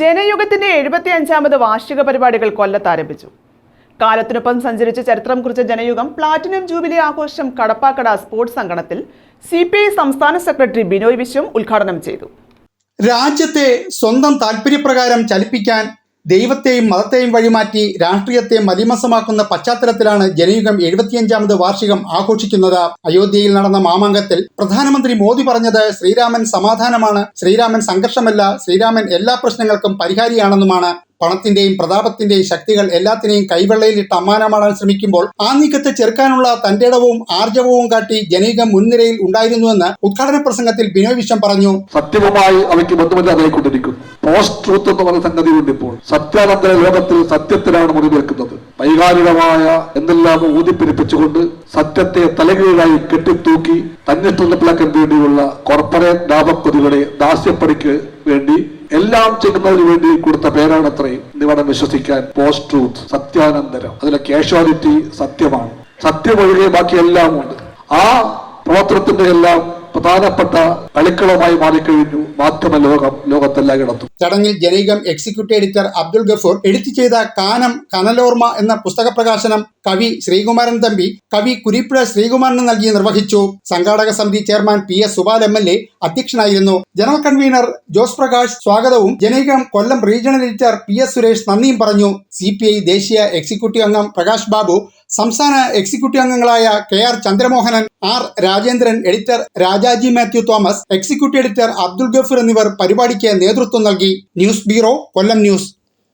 ജനയുഗത്തിന്റെ എഴുപത്തി അഞ്ചാമത് വാർഷിക പരിപാടികൾ കൊല്ലത്ത് ആരംഭിച്ചു. കാലത്തിനൊപ്പം സഞ്ചരിച്ച ചരിത്രം കുറിച്ച ജനയുഗം പ്ലാറ്റിനം ജൂബിലി ആഘോഷം കടപ്പാക്കട സ്പോർട്സ് സംഘടനത്തിൽ സി പി ഐ സംസ്ഥാന സെക്രട്ടറി ബിനോയ് വിശ്വം ഉദ്ഘാടനം ചെയ്തു. രാജ്യത്തെ സ്വന്തം താല്പര്യപ്രകാരം ചലിപ്പിക്കാൻ ദൈവത്തെയും മതത്തെയും വഴിമാറ്റി രാഷ്ട്രീയത്തെ മതിമസമാക്കുന്ന പശ്ചാത്തലത്തിലാണ് ജനയുഗം എഴുപത്തിയഞ്ചാമത് വാർഷികം ആഘോഷിക്കുന്നത്. അയോധ്യയിൽ നടന്ന മാമാങ്കത്തിൽ പ്രധാനമന്ത്രി മോദി പറഞ്ഞത് ശ്രീരാമൻ സമാധാനമാണ് ശ്രീരാമൻ സംഘർഷമല്ല ശ്രീരാമൻ എല്ലാ പ്രശ്നങ്ങൾക്കും പരിഹാരിയാണെന്നുമാണ്. പണത്തിന്റെയും പ്രതാപത്തിന്റെയും ശക്തികൾ എല്ലാത്തിനെയും കൈവെള്ളയിലിട്ട് അമ്മാനമാടാൻ ശ്രമിക്കുമ്പോൾ ആ നീക്കത്തെ ചെറുക്കാനുള്ള തന്റെ ഇടവും ആർജവവും കാട്ടി ജനീകം മുൻനിരയിൽ ഉണ്ടായിരുന്നുവെന്ന് ഉദ്ഘാടന പ്രസംഗത്തിൽ ബിനോയ് വിശ്വം പറഞ്ഞു. സത്യവുമായി അവയ്ക്ക് ബന്ധമില്ലാതായിക്കൊണ്ടിരിക്കും പോസ്റ്റ് ട്രൂത്ത് എന്ന് പറഞ്ഞ സംഗതി ഇപ്പോൾ. സത്യാനന്തര ലോകത്തിൽ സത്യത്തിനാണ് മുറി നിൽക്കുന്നത് വൈകാരികമായ എന്തെല്ലാം ഊതിപ്പിരിപ്പിച്ചുകൊണ്ട് സത്യത്തെ തലകീഴായി കെട്ടിത്തൂക്കി നടപ്പിലാക്കാൻ വേണ്ടിയുള്ള കോർപ്പറേറ്റ് ലാഭക്കൊതികളെ ദാസ്യപ്പടിക്ക് വേണ്ടി എല്ലാം ചെയ്യുന്നതിന് വേണ്ടി കൊടുത്ത പേരാണ് അത്രയും. നിവടം വിശ്വസിക്കാൻ. പോസ്റ്റ് ട്രൂത്ത് സത്യാനന്തരം. അതിലെ കാഷ്വാലിറ്റി സത്യമാണ്. സത്യമൊഴികെ ബാക്കി എല്ലാം ഉണ്ട്. ആ പ്രവർത്തനത്തിന്റെ എല്ലാം പ്രധാനപ്പെട്ട കളിക്കളമായി മാറിക്കഴിഞ്ഞു. മാധ്യമ ലോകം ലോകത്തെല്ലായിടത്തും ചടങ്ങിൽ ജനീകം executive editor Abdul Gafoor edit ചെയ്ത കാനം കനലോർമ എന്ന പുസ്തക പ്രകാശനം കവി ശ്രീകുമാരൻ തമ്പി കവി കുരിപ്പുഴ ശ്രീകുമാരന് നൽകി നിർവഹിച്ചു. സംഘാടക സമിതി chairman P S Subal M L A അധ്യക്ഷനായിരുന്നു. ജനറൽ കൺവീനർ ജോസ് പ്രകാശ് സ്വാഗതവും ജനീകം Kollam regional editor P S Suresh നന്ദിയും പറഞ്ഞു. സി ദേശീയ എക്സിക്യൂട്ടീവ് അംഗം പ്രകാശ് ബാബു സംസ്ഥാന എക്സിക്യൂട്ടീവ് അംഗങ്ങളായ K R Chandramohanan R Rajendran editor Rajaji Mathew Thomas executive editor Abdul Gafoor എന്നിവർ പരിപാടിക്ക് നേതൃത്വം നൽകി. News bureau Kollam news.